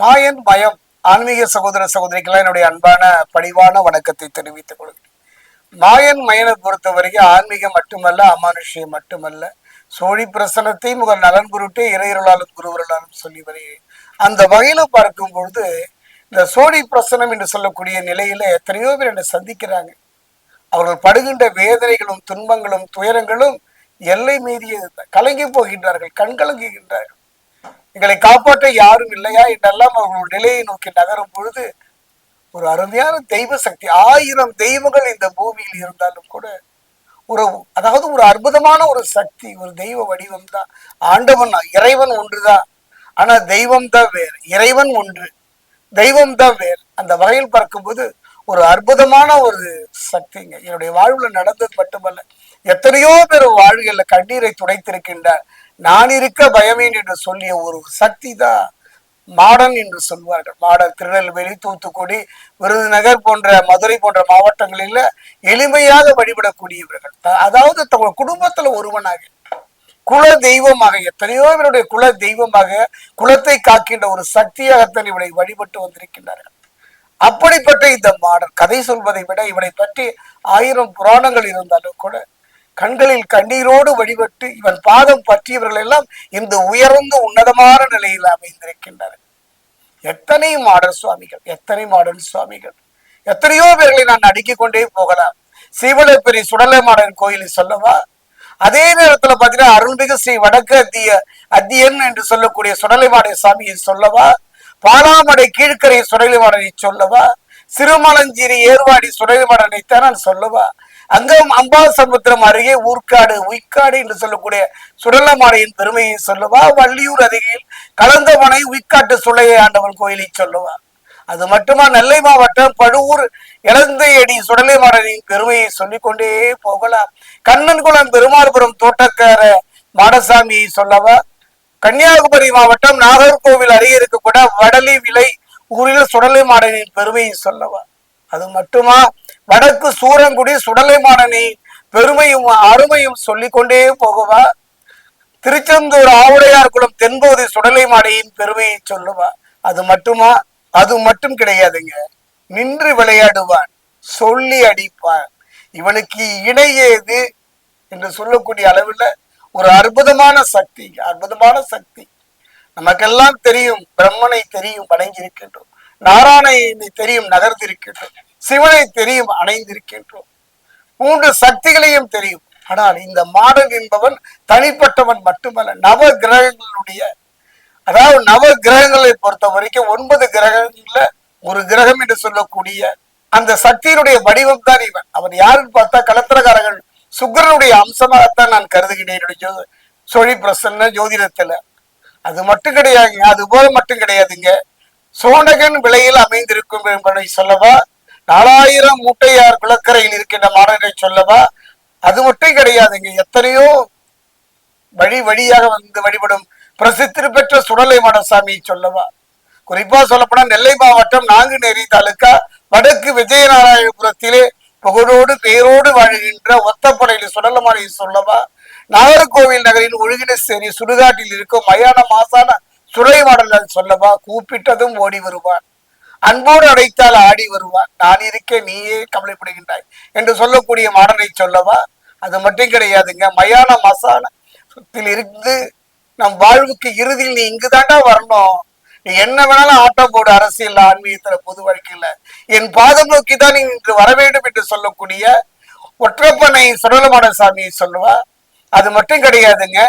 மாயன் பயம். ஆன்மீக சகோதர சகோதரிக்கெல்லாம் என்னுடைய அன்பான பணிவான வணக்கத்தை தெரிவித்துக் கொள்கிறேன். மாயன் மயனை பொறுத்த வரைக்கும் ஆன்மீகம் மட்டுமல்ல அமானுஷ்யம் மட்டுமல்ல. சோழி பிரசனத்தை உங்கள் நலன் குருட்டே இறையருளாலும் குருவருளாலும் சொல்லி வருகிறேன். அந்த வகையில பார்க்கும் பொழுது இந்த சோழி பிரசனம் என்று சொல்லக்கூடிய நிலையில எத்தனையோ பேர் என்னை சந்திக்கிறாங்க. அவர்கள் படுகின்ற வேதனைகளும் துன்பங்களும் துயரங்களும் எல்லை மீறிய கலங்கி போகின்றார்கள் கண்கலங்குகின்றார்கள். எங்களை காப்பாற்ற யாரும் இல்லையா என்றெல்லாம் அவர்கள் நிலையை நோக்கி நகரும் பொழுது ஒரு அருமையான தெய்வ சக்தி ஆயிரம் தெய்வங்கள் இந்த பூமியில் இருந்தாலும் கூட ஒரு அதாவது ஒரு அற்புதமான ஒரு சக்தி ஒரு தெய்வ வடிவம் தான். ஆண்டவன் இறைவன் ஒன்றுதான். ஆனா தெய்வம் தான் வேறு இறைவன் ஒன்று. தெய்வம் தான் வேறு. அந்த வகையில் பார்க்கும்போது ஒரு அற்புதமான ஒரு சக்திங்க என்னுடைய வாழ்வுல நடந்தது மட்டுமல்ல எத்தனையோ பேர் வாழ்கையில கண்ணீரை துடைத்திருக்கின்றார். நான் இருக்க பயமேன் என்று சொல்லிய ஒரு சக்தி தான் மாடன் என்று சொல்வார்கள் மாடன் திருநெல்வேலி தூத்துக்குடி விருதுநகர் போன்ற மதுரை போன்ற மாவட்டங்களில் எளிமையாக வழிபடக்கூடியவர்கள். த- அதாவது தங்கள் குடும்பத்துல ஒருவனாக குல தெய்வமாக எத்தனையோ இவருடைய குல தெய்வமாக குலத்தை காக்கின்ற ஒரு சக்தியாகத்தான் இவனை வழிபட்டு வந்திருக்கின்றார்கள். அப்படிப்பட்ட இந்த மாடல் கதை சொல்வதை விட இவனை பற்றி ஆயிரம் புராணங்கள் இருந்தாலும் கூட கண்களில் கண்ணீரோடு வழிபட்டு இவன் பாதம் பற்றியவர்கள் எல்லாம் இந்த உயர்ந்த உன்னதமான நிலையில் அமைந்திருக்கின்றனர். எத்தனை மாடல் சுவாமிகள் எத்தனை மாடல் சுவாமிகள். எத்தனையோ பேர்களை நான் அடுக்கிக் கொண்டே போகலாம். சீவலப்பெரி சுடலமாடன் கோயிலை சொல்லவா? அதே நேரத்துல பாத்தீங்கன்னா அருள்மிகு ஸ்ரீ வடக்கு அத்திய அத்தியன் என்று சொல்லக்கூடிய சுடலைமாடை சாமியை சொல்லவா? பாலாமடை கீழ்க்கரை சுடலைமாடனை சொல்லவா? சிறுமலஞ்சிரி ஏர்வாடி சுடலைமாடனைத்தான் நான் சொல்லவா? அங்கம் அம்பாசமுத்திரம் அருகே ஊர்க்காடு உய்க்காடு என்று சொல்லக்கூடிய சுடலமாடையின் பெருமையை சொல்லவா. வள்ளியூர் அருகில் கலந்தமனை உய்க்காட்டு சுளையை ஆண்டவன் கோயிலை சொல்லவா அது மட்டுமா நெல்லை மாவட்டம் பழுவூர் இளந்தையடி சுடலைமாடனின் பெருமையை சொல்லிக்கொண்டே போகலாம். கண்ணன்குளம் பெருமாள்புரம் தோட்டக்கார மாடசாமியை சொல்லவா. கன்னியாகுமரி மாவட்டம் நாகர்கோவில் அருகே இருக்கக்கூட வடலி விலை ஊரில் சுடலை மாடனின் பெருமையை சொல்லவா. அது மட்டுமா வடக்கு சூரங்குடி சுடலை மாடனை பெருமையும் அருமையும் சொல்லிக்கொண்டே போகவா. திருச்செந்தூர் ஆவுடையார் குளம் தென்பகுதி சுடலை மாடையின் பெருமையை சொல்லுவா. அது மட்டுமா? அது மட்டும் கிடையாதுங்க. நின்று விளையாடுவான் சொல்லி அடிப்பான். இவனுக்கு இணை ஏது என்று சொல்லக்கூடிய அளவில் ஒரு அற்புதமான சக்தி அற்புதமான சக்தி. நமக்கெல்லாம் தெரியும் பிரம்மனை தெரியும் வணங்கி இருக்கின்றோம் நாராயணனை தெரியும் நகர்ந்திருக்கின்றோம். சிவனை தெரியும் அணைந்திருக்கின்றோம் மூன்று சக்திகளையும் தெரியும். ஆனால் இந்த மாடன் என்பவன் தனிப்பட்டவன் மட்டுமல்ல நவ கிரகங்களுடைய அதாவது நவ கிரகங்களை பொறுத்த வரைக்கும் ஒன்பது கிரகங்கள்ல ஒரு கிரகம் என்று சொல்லக்கூடிய அந்த சக்தியினுடைய வடிவம் தான் இவன். அவன் யாருன்னு பார்த்தா கலத்திரகாரர்கள் சுக்கிரனுடைய அம்சமாகத்தான் நான் கருதுகிறேன் என்னுடைய சொழி பிரசன்ன ஜோதிடத்துல. அது மட்டும் கிடையாதுங்க அது போல மட்டும் கிடையாதுங்க. சோனகன் விலையில் அமைந்திருக்கும் என்பதை சொல்லவா நாலாயிரம் மூட்டையார் குளக்கரையில் இருக்கின்ற மாடனை சொல்லவா? அது மட்டும் கிடையாதுங்க எத்தனையோ வழி வழியாக வந்து வழிபடும் பிரசித்தி பெற்ற சுடலை மாடசாமியை சொல்லவா? குறிப்பா சொல்லப்போனா நெல்லை மாவட்டம் நாங்குநேரி தாலுக்கா வடக்கு விஜயநாராயணபுரத்திலே புகழோடு பேரோடு வாழ்கின்ற ஒத்தப்படையில் சுடலமானை சொல்லவா? நாகர்கோவில் நகரின் ஒழுகினசேரி சுடுகாட்டில் இருக்கும் மயான மாசான சுடலைமாடல் சொல்லவா? கூப்பிட்டதும் ஓடி வருவான். அன்போடு அடைத்தால் ஆடி வருவான். நான் இருக்க நீயே கவலைப்படுகின்றாய் என்று சொல்லக்கூடிய மாடனை சொல்லவா? அது மட்டும் கிடையாதுங்க. மயான மசானத்தில் இருந்து நம் வாழ்வுக்கு இறுதியில் நீ இங்குதாண்டா வரணும். நீ என்ன வேணாலும் ஆட்டம் போடு. அரசியல் ஆன்மீகத்துல பொது வாழ்க்கையில. என் பாதம் நோக்கி தான் நீ இன்று வர வேண்டும் என்று சொல்லக்கூடிய ஒற்றப்பனை சுடலமான சாமியை சொல்லுவா. அது மட்டும் கிடையாதுங்க.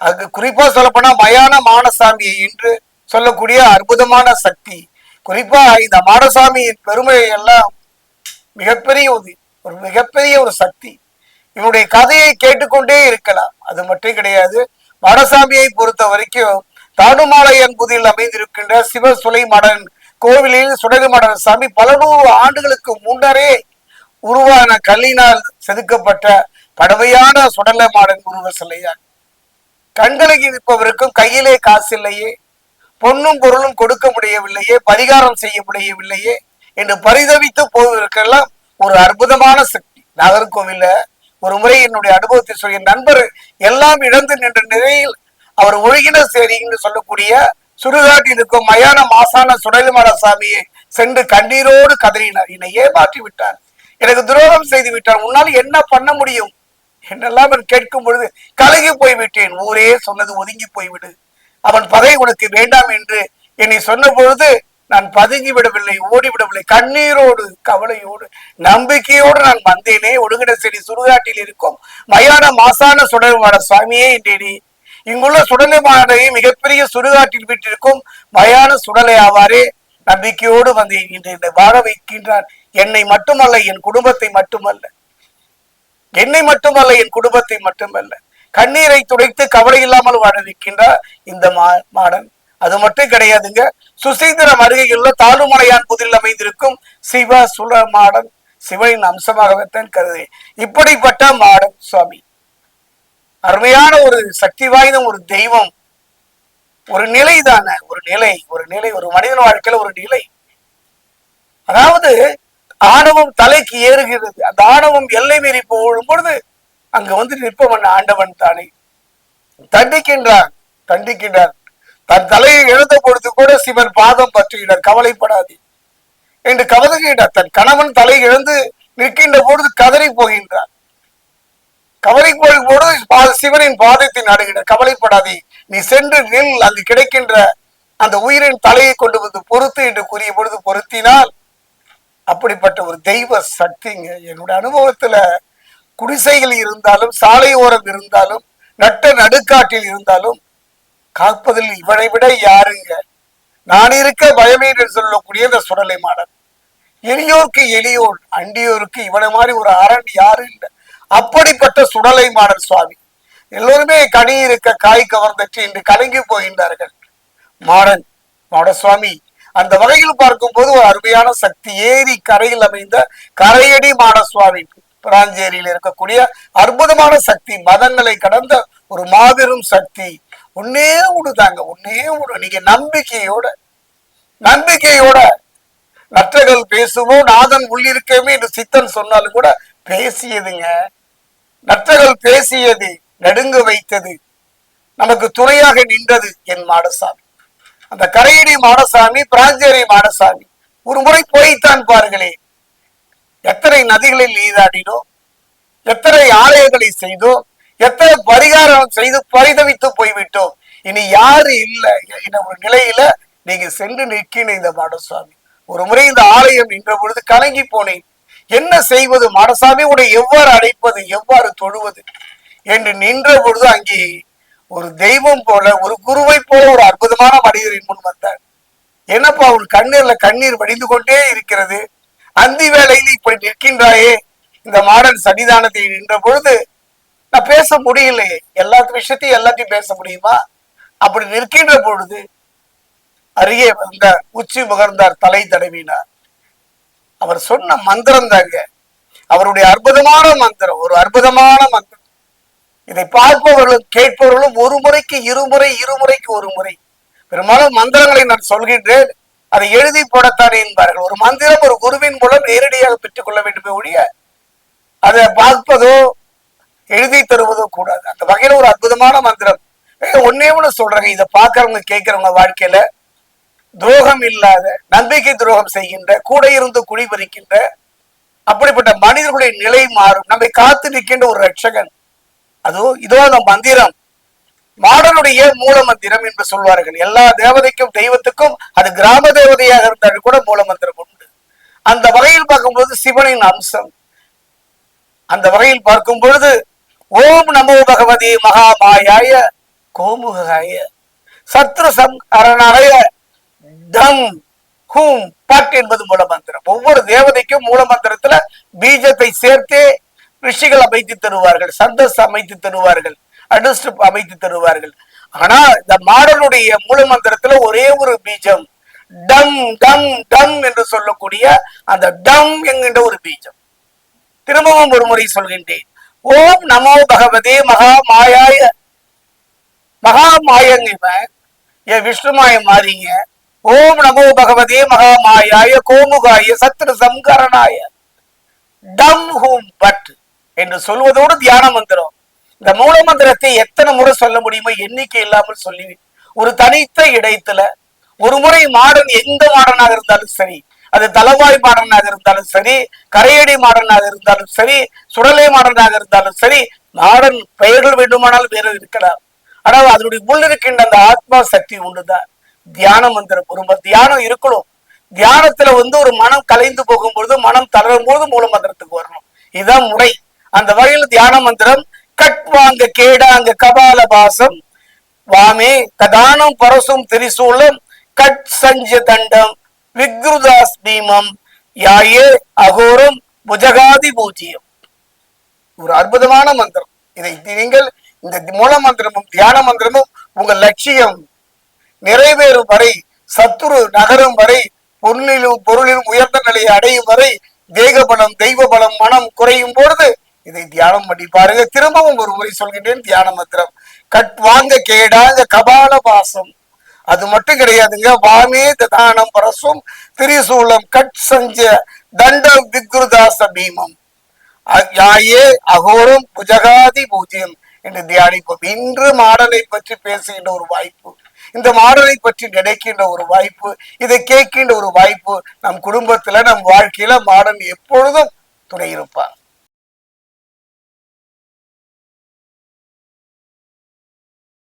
அது குறிப்பா சொல்லப்போனா மயான மானசாமியை என்று சொல்லக்கூடிய அற்புதமான சக்தி. குறிப்பா இந்த மாடசாமியின் பெருமை எல்லாம் மிகப்பெரிய ஒரு ஒரு மிகப்பெரிய ஒரு சக்தி. இவனுடைய கதையை கேட்டுக்கொண்டே இருக்கலாம். அது மட்டும் கிடையாது. மாடசாமியை பொறுத்த வரைக்கும் தானுமாலையன் என்பதில் அமைந்திருக்கின்ற சிவ சுலைமடன் கோவிலில் சுடகுமடன் சாமி பல நூறு ஆண்டுகளுக்கு முன்னரே உருவான கல்லினால் செதுக்கப்பட்ட படவையான சுடலமாடன் உருவ சிலையார் கண்களை இருப்பவருக்கும் கையிலே காசு இல்லையே பொன்னும் பொருளும் கொடுக்க முடியவில்லையே பரிகாரம் செய்ய முடியவில்லையே என்று பரிதவித்து போவதற்கெல்லாம் ஒரு அற்புதமான சக்தி. நாகர்கோவில ஒரு முறை என்னுடைய அனுபவத்தை சொல்லிய நண்பர் எல்லாம் இழந்து நின்ற நிலையில் அவர் ஒழுகின சேரின்னு சொல்லக்கூடிய சுடுகாட்டில் இருக்கும் மயான மாசான சுடலிமல சாமியை சென்று கண்ணீரோடு கதறினார். என்னை ஏமாற்றி விட்டார். எனக்கு துரோகம் செய்து விட்டார். உன்னால் என்ன பண்ண முடியும்? என்னெல்லாம் கேட்கும் பொழுது கலகி போய் விட்டேன் ஊரே சொன்னது ஒதுங்கி போய்விடு. அவன் பதை உனக்கு வேண்டாம் என்று என்னை சொன்ன பொழுது நான் பதுங்கி விடவில்லை ஓடிவிடவில்லை கண்ணீரோடு கவலையோடு நம்பிக்கையோடு நான் வந்தேனே ஒடுங்கிட செடி சுடுகாட்டில் இருக்கும். மயான மாசான சுடலுமான சுவாமியே என்றேனே. இங்குள்ள சுடலைமானை மிகப்பெரிய சுடுகாட்டில் விட்டிருக்கும் மயான சுடலை ஆவாரே நம்பிக்கையோடு வந்தேன் இன்று என்னை வாழ வைக்கின்றான். என்னை மட்டுமல்ல என் குடும்பத்தை மட்டுமல்ல. என்னை மட்டுமல்ல என் குடும்பத்தை மட்டுமல்ல. கண்ணீரை துடைத்து கவலை இல்லாமல் வாழ இந்த மா- மாடன். அது மட்டும் கிடையாதுங்க. சுசீந்திரம் அருகையுள்ள தாழுமலையான் புதில் அமைந்திருக்கும் சிவ சுல மாடன் சிவனின் அம்சமாகத்தான் கருது இப்படிப்பட்ட மாடன் சுவாமி. அருமையான ஒரு சக்தி வாய்ந்த ஒரு தெய்வம். ஒரு நிலை தானே ஒரு நிலை ஒரு நிலை ஒரு மனிதன் வாழ்க்கையில ஒரு நிலை. அதாவது ஆணவம் தலைக்கு ஏறுகிறது. அந்த ஆணவம் எல்லை மீறி போகும் பொழுது அங்கு வந்து நிற்பவன் ஆண்டவன் தானே. தண்டிக்கின்றான் தண்டிக்கின்றான் தன் தலையை எழுத கொடுத்து கூட சிவன் பாதம் பற்றுகிறார் கவலைப்படாதே என்று கவலைகிறார் தன் கணவன் தலை எழுந்து நிற்கின்ற பொழுது கதறி போகின்றார். கவலை போகும்போது பா- சிவனின் பாதத்தை நாடுகிறார் கவலைப்படாதே நீ சென்று நில் அங்கு கிடைக்கின்ற அந்த உயிரின் தலையை கொண்டு வந்து பொருத்து என்று கூறிய பொழுது பொருத்தினால் அப்படிப்பட்ட ஒரு தெய்வ சக்திங்க. என்னுடைய அனுபவத்துல குடிசைகள் இருந்தாலும் சாலை ஓரம் இருந்தாலும் நட்ட நடுக்காட்டில் இருந்தாலும் காப்பதில் இவனை விட யாருங்க? நான் இருக்க பயமே என்று சொல்லக்கூடிய இந்த சுடலை மாடன். எளியோருக்கு எளியோர் அண்டியோருக்கு இவனை மாதிரி ஒரு அரண் யாரும் இல்லை. அப்படிப்பட்ட சுடலை மாடன் சுவாமி. எல்லோருமே கனி இருக்க காய் கவர்ந்தற்று இன்று கலங்கி போகின்றார்கள். மாடன் மாடசுவாமி அந்த வகையில் பார்க்கும் போது ஒரு அருமையான சக்தி ஏரி கரையில் அமைந்த கரையடி மாடசுவாமி பிராஞ்சேரியில் இருக்கக்கூடிய அற்புதமான சக்தி மதங்களை கடந்த ஒரு மாபெரும் சக்தி. ஒன்னே விடுதாங்க ஒன்னே விடு நீங்க நம்பிக்கையோட நம்பிக்கையோட நற்றகள் பேசுவோம் நாதன் உள்ளிருக்கவே என்று சித்தன் சொன்னாலும் கூட பேசியதுங்க. நற்றகள் பேசியது நடுங்க வைத்தது நமக்கு துணையாக நின்றது என் மாடசாமி. அந்த கரையடி மாடசாமி பிராஞ்சேரி மாடசாமி. ஒரு முறை போய்த்தான் பாருங்களே எத்தனை நதிகளில் நீராடினோம் எத்தனை ஆலயங்களை செய்தோம் எத்தனை பரிகாரம் செய்து பரிதவித்து போய்விட்டோம். இனி யாரு இல்லை என்ற ஒரு நிலையில நீங்க சென்று நிற்கின இந்த மாடசாமி. ஒரு முறை இந்த ஆலயம் நின்ற பொழுது கலங்கி போனேன். என்ன செய்வது? மாடசாமி உடைய எவ்வாறு அடைப்பது? எவ்வாறு தொழுவது? என்று நின்ற பொழுது அங்கே ஒரு தெய்வம் போல ஒரு குருவை போல ஒரு அற்புதமான மனிதரின் முன் வந்தார். என்னப்பா உன் கண்ணீர்ல கண்ணீர் வடிந்து கொண்டே இருக்கிறது? அந்தி வேளையில் இப்படி நிற்கின்றாயே? இந்த மாடல் சன்னிதானத்தில் நின்ற பொழுது நான் பேச முடியலையே எல்லா விஷயத்தையும் எல்லாத்தையும் பேச முடியுமா? அப்படி நிற்கின்ற பொழுது அருகே வந்த உச்சி முகர்ந்தார் தலை தடவினார். அவர் சொன்ன மந்திரம் தாங்க அவருடைய அற்புதமான மந்திரம் ஒரு அற்புதமான மந்திரம். இதை பார்ப்பவர்களும் கேட்பவர்களும் ஒரு முறைக்கு இருமுறை இருமுறைக்கு ஒரு முறை. பெரும்பாலும் மந்திரங்களை நான் சொல்கின்றேன். அதை எழுதி போடத்தானே என்பார்கள். ஒரு மந்திரம் ஒரு குருவின் மூலம் நேரடியாக பெற்றுக் கொள்ள வேண்டுமே ஒழிய அதை பார்ப்பதோ எழுதி தருவதோ கூடாது. அந்த வகையில ஒரு அற்புதமான மந்திரம். ஒன்னே ஒண்ணே ஒண்ணு சொல்றாங்க. இதை பார்க்கறவங்க கேட்கிறவங்க வாழ்க்கையில துரோகம் இல்லாத நம்பிக்கை துரோகம் செய்கின்ற கூட இருந்து குழி பறிக்கின்ற அப்படிப்பட்ட மனிதர்களுடைய நிலை மாறும். நம்மை காத்து நிற்கின்ற ஒரு ரட்சகன் அதுவும் இதோ அந்த மந்திரம். மாடனுடைய மூல மந்திரம் என்று சொல்வார்கள். எல்லா தேவதைக்கும் தெய்வத்துக்கும் அது கிராம தேவதையாக இருந்தாலும் கூட மூலமந்திரம் உண்டு. அந்த வகையில் பார்க்கும்போது சிவனின் அம்சம். அந்த வகையில் பார்க்கும் பொழுது ஓம் நமோ பகவதி மகாமாயாய கோமுகாய சத்ரு சம் அரணாய தம் ஹூம் பட் என்பது மூல மந்திரம் ஒவ்வொரு தேவதைக்கும் மூல மந்திரத்துல பீஜத்தை சேர்த்தே ரிஷிகள் அமைத்து தருவார்கள் சந்தஸ் அமைத்து தருவார்கள். அடுத்து அமைத்து தருவார்கள். ஆனா இந்த மாடலுடைய மூலமந்திரத்துல ஒரே ஒரு பீஜம். டம் டம் டம் என்று சொல்லக்கூடிய அந்த டம் என்கின்ற ஒரு பீஜம். திரும்பவும் ஒரு முறை சொல்கின்றேன். ஓம் நமோ பகவதே மகா மாயாய மகா மாயங்க இவன் என் விஷ்ணுமாய மாறிங்க. ஓம் நமோ பகவதே மகா மாயாய கோமுகாய சத்ரு சம்கரணாய டம் ஹூம் பட் என்று சொல்வதோடு தியான மந்திரம். இந்த மூல மந்திரத்தை எத்தனை முறை சொல்ல முடியுமோ எண்ணிக்கை இல்லாமல் சொல்லி ஒரு தனித்த இடத்துல ஒரு முறை மாடன் எந்த மாடனாக இருந்தாலும் சரி அது தலவாய் மாடனாக இருந்தாலும் சரி கரையடி மாடனாக இருந்தாலும் சரி சுடலை மாடனாக இருந்தாலும் சரி மாடன் பெயர்கள் வேண்டுமானால் வேறு இருக்கலாம். ஆனால் அதனுடைய உள் இருக்கின்ற அந்த ஆத்மா சக்தி உண்டுதான். தியான மந்திரம் ஒரு தியானம் இருக்கணும். தியானத்துல வந்து ஒரு மனம் கலைந்து போகும்பொழுது மனம் தளரும் போது மூல மந்திரத்துக்கு வரணும். இதுதான் முறை. அந்த வகையில் தியான மந்திரம் கட்வாங்க கேடாங்க கபால பாசம். வாமே கதானம் பரசும் திரிசூலம் கட் சஞ்ச தண்டம் விக்ருதாஸ் பீமம் யாயே அகோரம் புஜகாதி பூஜ்யம். ஒரு அற்புதமான மந்திரம். இதை நீங்கள் இந்த மூல மந்திரமும் தியான மந்திரமும் உங்கள் லட்சியம் நிறைவேறும் வரை சத்துரு நகரும் வரை பொருளிலும் பொருளிலும் உயர்ந்த நிலையை அடையும் வரை தேக பலம் தெய்வ பலம் மனம் குறையும் பொழுது இதை தியானம் பண்ணி பாருங்க. திரும்பவும் ஒரு முறை சொல்கின்றேன் தியான மந்திரம். கட் வாங்க கேடாங்க கபால பாசம். அது மட்டும் கிடையாதுங்க. வாமே ததானம் பரசும் திரிசூலம் கட் சஞ்ச தண்ட விக்ருதாச பீமம். யாயே அகோரம் புஜகாதி பூஜ்யம் என்று தியானிப்போம். இன்று மாடலை பற்றி பேசுகின்ற ஒரு வாய்ப்பு இந்த மாடலை பற்றி நினைக்கின்ற ஒரு வாய்ப்பு இதை கேட்கின்ற ஒரு வாய்ப்பு நம் குடும்பத்துல நம் வாழ்க்கையில மாடன் எப்பொழுதும் துணை இருப்பான்